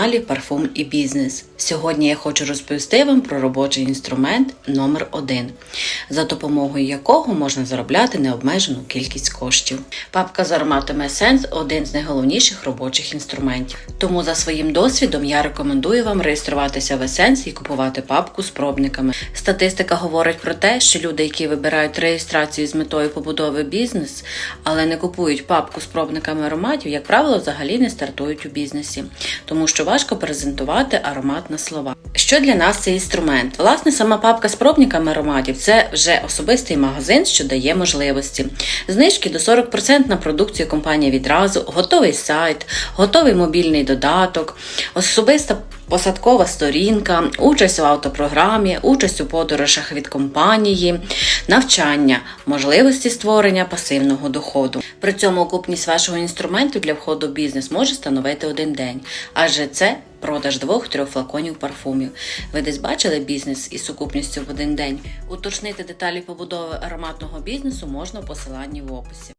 каналі Парфум і Бізнес. Сьогодні я хочу розповісти вам про робочий інструмент номер 1 за допомогою якого можна заробляти необмежену кількість коштів. Папка з ароматами Essence – один з найголовніших робочих інструментів. Тому за своїм досвідом я рекомендую вам реєструватися в Essence і купувати папку з пробниками. Статистика говорить про те, що люди, які вибирають реєстрацію з метою побудови бізнес, але не купують папку з пробниками ароматів, як правило, взагалі не стартують у бізнесі, тому що важко презентувати аромат на слова. Що для нас цей інструмент? Власне, сама папка з пробниками ароматів це вже особистий магазин, що дає можливості. Знижки до 40% на продукцію компанії відразу, готовий сайт, готовий мобільний додаток, особиста посадкова сторінка, участь в автопрограмі, участь у подорожах від компанії, навчання, можливості створення пасивного доходу. При цьому окупність вашого інструменту для входу в бізнес може становити один день, адже це продаж двох-трьох флаконів парфумів. Ви десь бачили бізнес із сукупністю в один день? Уточнити деталі побудови ароматного бізнесу можна у посиланні в описі.